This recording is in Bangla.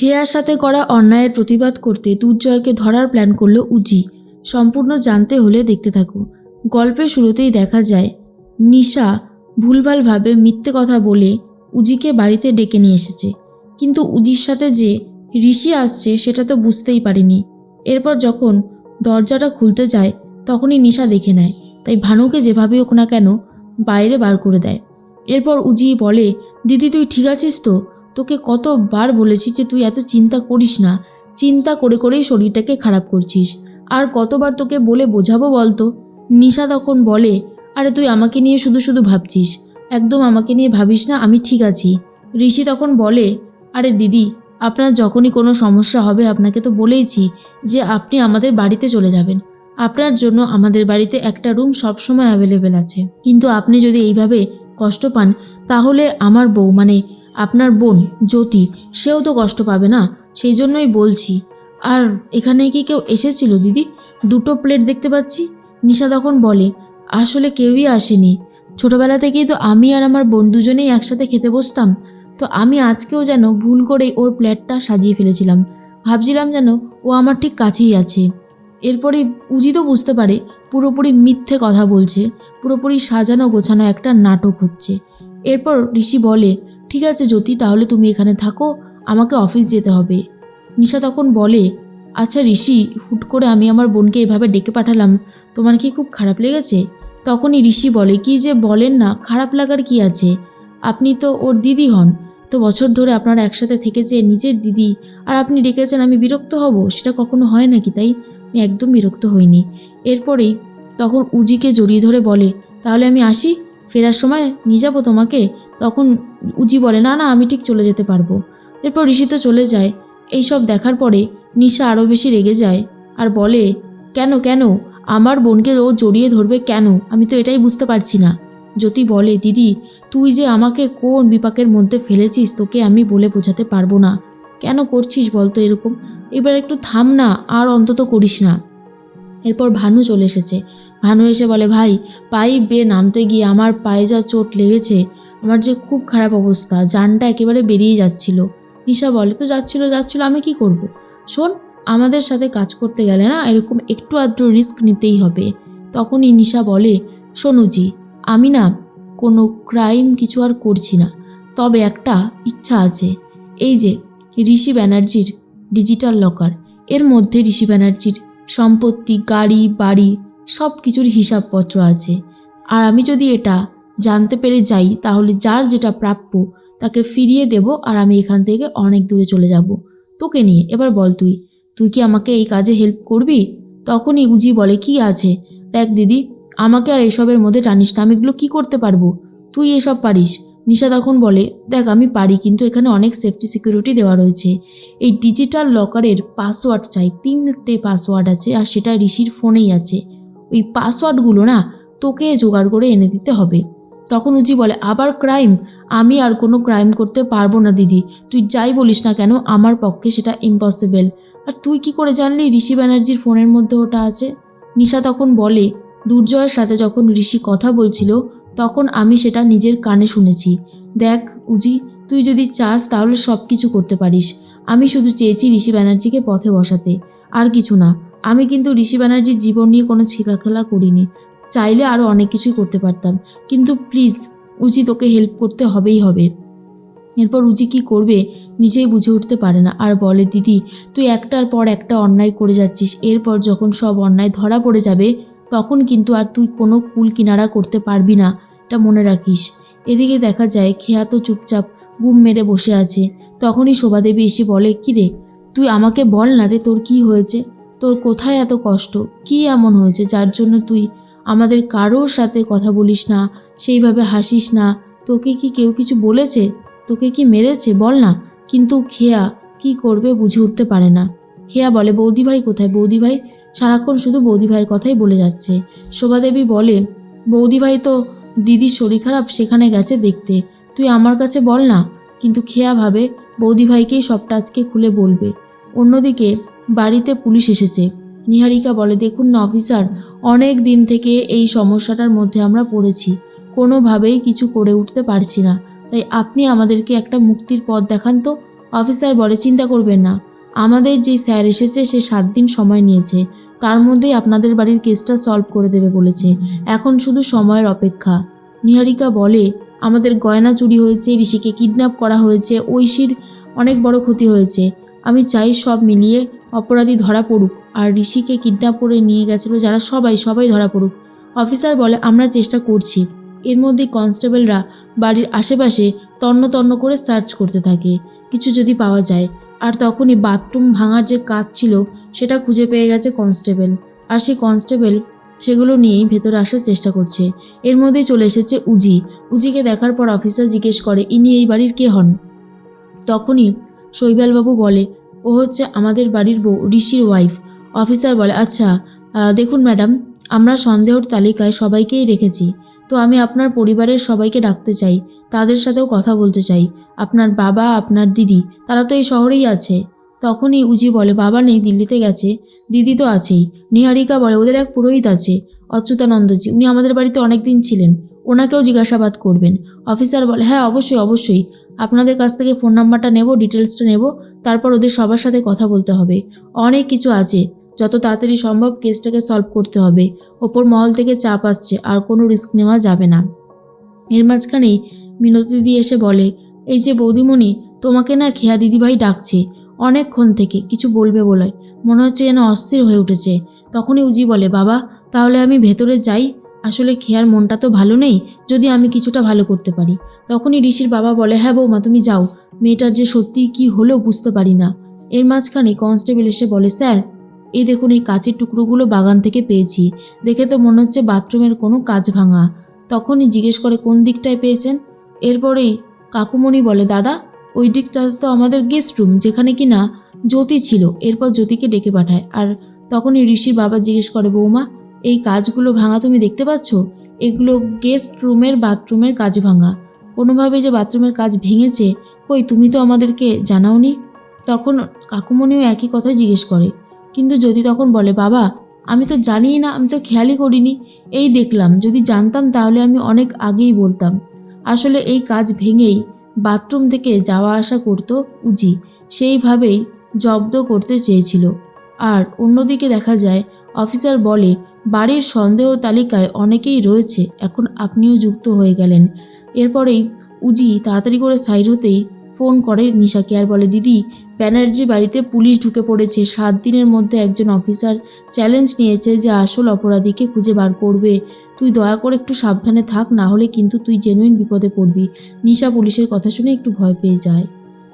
খেয়ার সাথে করা অন্যায়ের প্রতিবাদ করতে দুর্জয়কে ধরার প্ল্যান করল উজি। সম্পূর্ণ জানতে হলে দেখতে থাকো। গল্পের শুরুতেই দেখা যায়, নিশা ভুলভালভাবে মিথ্যে কথা বলে উজিকে বাড়িতে ডেকে নিয়ে এসেছে। কিন্তু উজির সাথে যে ঋষি আসছে সেটা তো বুঝতেই পারিনি। এরপর যখন দরজাটা খুলতে যায়, তখনই নিশা দেখে নেয়। তাই ভানুকে যেভাবে হোক না কেন বাইরে বার করে দেয়। এরপর উজি বলে, দিদি, তুই ঠিক আছিস তো? তোকে কতবার বলেছি যে তুই এত চিন্তা করিস না। চিন্তা করে করেই শরীরটাকে খারাপ করছিস। আর কতবার তোকে বলে বোঝাবো বলতো? নিশা তখন বলে, আরে তুই আমাকে নিয়ে শুধু শুধু ভাবছিস। একদম আমাকে নিয়ে ভাবিস না, আমি ঠিক আছি। ঋষি তখন বলে, আরে দিদি, আপনার যখনই কোনো সমস্যা হবে, আপনাকে তো বলেইছি যে আপনি আমাদের বাড়িতে চলে যাবেন। আপনার জন্য আমাদের বাড়িতে একটা রুম সবসময় অ্যাভেলেবেল আছে। কিন্তু আপনি যদি এইভাবে কষ্ট পান, তাহলে আমার বউ মানে আপনার বোন, জ্যোতি, সেও তো কষ্ট পাবে না, সেই জন্যই বলছি। আর এখানে কি কেউ এসেছিল, দিদি? দুটো প্লেট দেখতে পাচ্ছি। নিশা তখন বলে, আসলে কেউই আসেনি। ছোটবেলা থেকেই তো আমি আর আমার বোন দুজনেই একসাথে খেতে বসতাম। তো আমি আজকেও যেন ভুল করে ওর প্লেটটা সাজিয়ে ফেলেছিলাম। ভাবছিলাম যেন ও আমার ঠিক কাছেই আছে। এরপরে উজি তো বুঝতে পারে, পুরোপুরি মিথ্যে কথা বলছে, পুরোপুরি সাজানো গোছানো একটা নাটক হচ্ছে। এরপর ঋষি বলে ঠিক আছে জ্যোতি, তাহলে তুমি এখানে থাকো, আমাকে অফিস যেতে হবে। নিশা তখন বলে আচ্ছা ঋষি, হুট করে আমি আমার বোনকে এভাবে ডেকে পাঠালাম, তোমার কি খুব খারাপ লেগেছে? তখনই ঋষি বলে, কি যে বলেন না, খারাপ লাগার কি আছে? আপনি তো ওর দিদি হন, তো বছর ধরে আপনারা একসাথে থেকেছে, নিজের দিদি, আর আপনি ডেকেছেন, আমি বিরক্ত হব, সেটা কখনো হয় নাকি তাই? আমি একদম বিরক্ত হইনি। এরপরেই তখন উজিকে জড়িয়ে ধরে বলে, তাহলে আমি আসি? ফেরার সময় নিয়ে যাব তোমাকে? তখন উজি বলে, না না, আমি ঠিক চলে যেতে পারব। এরপর ঋষি তো চলে যায়। এইসব দেখার পরে নিশা আরও বেশি রেগে যায় আর বলে, কেন কেন? আমার বোনকে ও জড়িয়ে ধরবে কেন? আমি তো এটাই বুঝতে পারছি না। জ্যোতি বলে, দিদি, তুই যে আমাকে কোন বিপাকের মধ্যে ফেলেছিস তোকে আমি বলে বোঝাতে পারব না। কেন করছিস বলতো এরকম? এবার একটু থাম না, আর অন্তত করিস না। এরপর ভানু চলে এসেছে। ভানু এসে বলে, ভাই, পাইপ বেয়ে নামতে গিয়ে আমার পায়ে যা চোট লেগেছে আমার যে খুব খারাপ অবস্থা জানটা একেবারে বেরিয়ে যাচ্ছিল। নিশা বলে, তো যাচ্ছিল যাচ্ছিল, আমি কি করব। শোন, আমাদের সাথে কাজ করতে গেলে না এরকম একটু আধটু রিস্ক নিতেই হবে। তখনই নিশা বলে, শোনুজি, আমি না কোনো ক্রাইম কিছু আর করছি না। তবে একটা ইচ্ছা আছে। এই যে, ঋষি ব্যানার্জির ডিজিটাল লকার এর মধ্যে ঋষি ব্যানার্জির সম্পত্তি, গাড়ি, বাড়ি সব কিছুর হিসাবপত্র আছে। আর আমি যদি এটা জানতে পেরে যাই, তাহলে যার যেটা প্রাপ্য তাকে ফিরিয়ে দেব আর আমি এখান থেকে অনেক দূরে চলে যাব। তোকে নিয়ে, এবার বল তুই। তুই কি আমাকে এই কাজে হেল্প করবি? তখনই উজি বলে, কি আছে? দেখ দিদি, আমাকে আর এসবের মধ্যে টানিস না, আমি এগুলো কী করতে পারব? তুই এসব পারিস? নিশা তখন বলে, দেখ, আমি পারি, কিন্তু এখানে অনেক সেফটি সিকিউরিটি দেওয়া রয়েছে। এই ডিজিটাল লকারের পাসওয়ার্ড চাই, তিনটে পাসওয়ার্ড আছে আর সেটা ঋষির ফোনেই আছে। ওই পাসওয়ার্ডগুলো না তোকে জোগাড় করে এনে দিতে হবে। তখন উজি বলে, আবার ক্রাইম আমি আর কোনো ক্রাইম করতে পারব না, দিদি। তুই যাই বলিস না কেন, আমার পক্ষে সেটা ইম্পসিবল আর তুই কি করে জানলি ঋষি ব্যানার্জির ফোনের মধ্যে ওটা আছে? নিশা তখন বলে, দুর্জয়ের সাথে যখন ঋষি কথা বলছিল, তখন আমি সেটা নিজের কানে শুনেছি। দেখ উজি, তুই যদি চাস তাহলে সব কিছু করতে পারিস। আমি শুধু চেয়েছি ঋষি ব্যানার্জিকে পথে বসাতে, আর কিছু না। আমি কিন্তু ঋষি ব্যানার্জির জীবন নিয়ে কোনো ছিলাখেলা করিনি। চাইলে আরও অনেক কিছুই করতে পারতাম। কিন্তু প্লিজ উজি তোকে হেল্প করতে হবেই হবে। এরপর উজি কি করবে নিজেই বুঝে উঠতে পারে না। আর বলে, দিদি, তুই একটার পর একটা অন্যায় করে যাচ্ছিস। এরপর যখন সব অন্যায় ধরা পড়ে যাবে, তখন কিন্তু আর তুই কোনো কুল কিনারা করতে পারবি না। এটা মনে রাখিস। এদিকে দেখা যায়, খেয়া তো চুপচাপ গুম মেরে বসে আছে। তখনই শোভাদেবী এসে বলে, কি রে, তুই আমাকে বল না রে, তোর কি হয়েছে? তোর কোথায় এত কষ্ট? কি এমন হয়েছে যার জন্য তুই আমাদের কারোর সাথে কথা বলিস না, সেইভাবে হাসিস না। তোকে কি কেউ কিছু বলেছে? তোকে কি মেরেছে? বল না। কিন্তু খেয়া কি করবে বুঝে উঠতে পারে না। খেয়া বলে বৌদি ভাই কোথায়? বৌদি ভাই সারাক্ষণ শুধু বৌদি ভাইয়ের কথাই বলে যাচ্ছে। শোভাদেবী বলে বৌদি ভাই তো দিদির শরীর খারাপ, সেখানে গেছে দেখতে। তুই আমার কাছে বল না। কিন্তু খেয়া ভাবে বৌদি ভাইকেই সবটা আজকে খুলে বলবে। অন্যদিকে বাড়িতে পুলিশ এসেছে। নিহারিকা বলে, দেখুন না, অফিসার অনেক দিন থেকে এই সমস্যাটার মধ্যে আমরা পড়েছি। কোনোভাবেই কিছু করে উঠতে পারছি না। তাই আপনি আমাদেরকে একটা মুক্তির পথ দেখান তো। অফিসার বলে, চিন্তা করবেন না। আমাদের যে স্যার এসেছে, সে সাত দিন সময় নিয়েছে। তার মধ্যেই আপনাদের বাড়ির কেসটা সলভ করে দেবে বলেছে। এখন শুধু সময়ের অপেক্ষা। নিহারিকা বলে, আমাদের গয়না চুরি হয়েছে, ঋষিকে কিডন্যাপ করা হয়েছে, ঐশীর অনেক বড় ক্ষতি হয়েছে। আমি চাই সব মিলিয়ে অপরাধী ধরা পড়ুক। আর ঋষিকে কিডন্যাপ করে নিয়ে গেছিল যারা সবাই সবাই ধরা পড়ুক। অফিসার বলে, আমরা চেষ্টা করছি। এর মধ্যে কনস্টেবলরা বাড়ির আশেপাশে তন্ন তন্ন করে সার্চ করতে থাকে, কিছু যদি পাওয়া যায়। আর তখনই বাথরুম ভাঙার যে কাজ ছিল, সেটা খুঁজে পেয়ে গেছে কনস্টেবল। আর সেই কনস্টেবল সেগুলো নিয়েই ভেতরে আসার চেষ্টা করছে। এর মধ্যেই চলে এসেছে উজি। উজিকে দেখার পর অফিসার জিজ্ঞেস করে, ইনি এই বাড়ির কে হন? তখনই শৈবালবাবু বলে, ও হচ্ছে আমাদের বাড়ির বউ, ঋষির ওয়াইফ অফিসার বলে আচ্ছা দেখুন ম্যাডাম, আমরা সন্দেহর তালিকায় সবাইকেই রেখেছি। তো আমি আপনার পরিবারের সবাইকে ডাকতে চাই, তাদের সাথেও কথা বলতে চাই। আপনার বাবা, আপনার দিদি, তারা তো এই শহরেই আছে। তখনই উজি বলে, বাবা নেই, দিল্লিতে গেছে। দিদি তো আছেই। নিহারিকা বলে, ওদের এক পুরোহিত আছে, অচ্যুতানন্দজি। উনি আমাদের বাড়িতে অনেক দিন ছিলেন। ওনাকেও জিজ্ঞাসাবাদ করবেন। অফিসার বলে হ্যাঁ অবশ্যই অবশ্যই। আপনাদের কাছ থেকে ফোন নাম্বারটা নেব ডিটেলসটা নেব, তারপর ওদের সবার সাথে কথা বলতে হবে। অনেক কিছু আছে যত তাড়াতাড়ি সম্ভব কেসটাকে সলভ করতে হবে। ওপর মহল থেকে চাপ আসছে, আর কোনো রিস্ক নেওয়া যাবে না। এর মাঝখানেই মিনতি দিয়ে এসে বলে, এই যে বৌদিমণি, তোমাকে না খেয়া দিদিভাই ডাকছে। অনেকক্ষণ থেকে, কিছু বলবে বলে। মনে হচ্ছে যেন অস্থির হয়ে উঠেছে। তখনই উজি বলে, বাবা, তাহলে আমি ভেতরে যাই। আসলে খেয়ার মনটা তো ভালো নেই, যদি আমি কিছুটা ভালো করতে পারি। তখনই ঋষির বাবা বলে হ্যাঁ বৌমা, তুমি যাও। মেয়েটার যে সত্যি কি হলো বুঝতে পারি না। এর মাঝখানে কনস্টেবল এসে বলে, স্যার এই দেখুন, এই কাঁচের টুকরোগুলো বাগান থেকে পেয়েছি। দেখে তো মনে হচ্ছে বাথরুমের কোনো কাজ ভাঙা। তখনই জিজ্ঞেস করে, কোন দিকটায় পেয়েছেন? এরপরেই কাকুমণি বলে, দাদা, ওই দিকটা তো আমাদের গেস্ট রুম যেখানে কি না জ্যোতি ছিল। এরপর জ্যোতিকে ডেকে পাঠায়। আর তখনই ঋষির বাবা জিজ্ঞেস করে, বৌমা, এই কাজগুলো ভাঙা তুমি দেখতে পাচ্ছ? এগুলো গেস্ট রুমের বাথরুমের কাজ ভাঙা। কোনোভাবে যে বাথরুমের কাজ ভেঙেছে, কই, তুমি তো আমাদেরকে জানাওনি? তখন কাকুমণিও একই কথাই জিজ্ঞেস করে কিন্তু যদি তখন বলে, বাবা, আমি তো জানিই না, আমি তো খেয়ালই করিনি। এই দেখলাম, যদি জানতাম তাহলে আমি অনেক আগেই বলতাম। আসলে এই কাজ ভেঙেই বাথরুম থেকে যাওয়া আসা করতো উজি, সেইভাবেই জব্দ করতে চেয়েছিল। আর অন্যদিকে দেখা যায়, অফিসার বলে, বাড়ির সন্দেহ তালিকায় অনেকেই রয়েছে, এখন আপনিও যুক্ত হয়ে গেলেন। এরপরেই উজি তাড়াতাড়ি করে সাইড হতেই ফোন করে নিশাকে আর বলে, দিদি, ব্যানার্জি বাড়িতে পুলিশ ঢুকে পড়েছে। সাত দিনের মধ্যে একজন অফিসার চ্যালেঞ্জ নিয়েছে যে আসল অপরাধীকে খুঁজে বার করবে। তুই দয়া করে একটু সাবধানে থাক, না হলে কিন্তু তুই জেনুইন বিপদে পড়বি। নিশা পুলিশের কথা শুনে একটু ভয় পেয়ে যায়।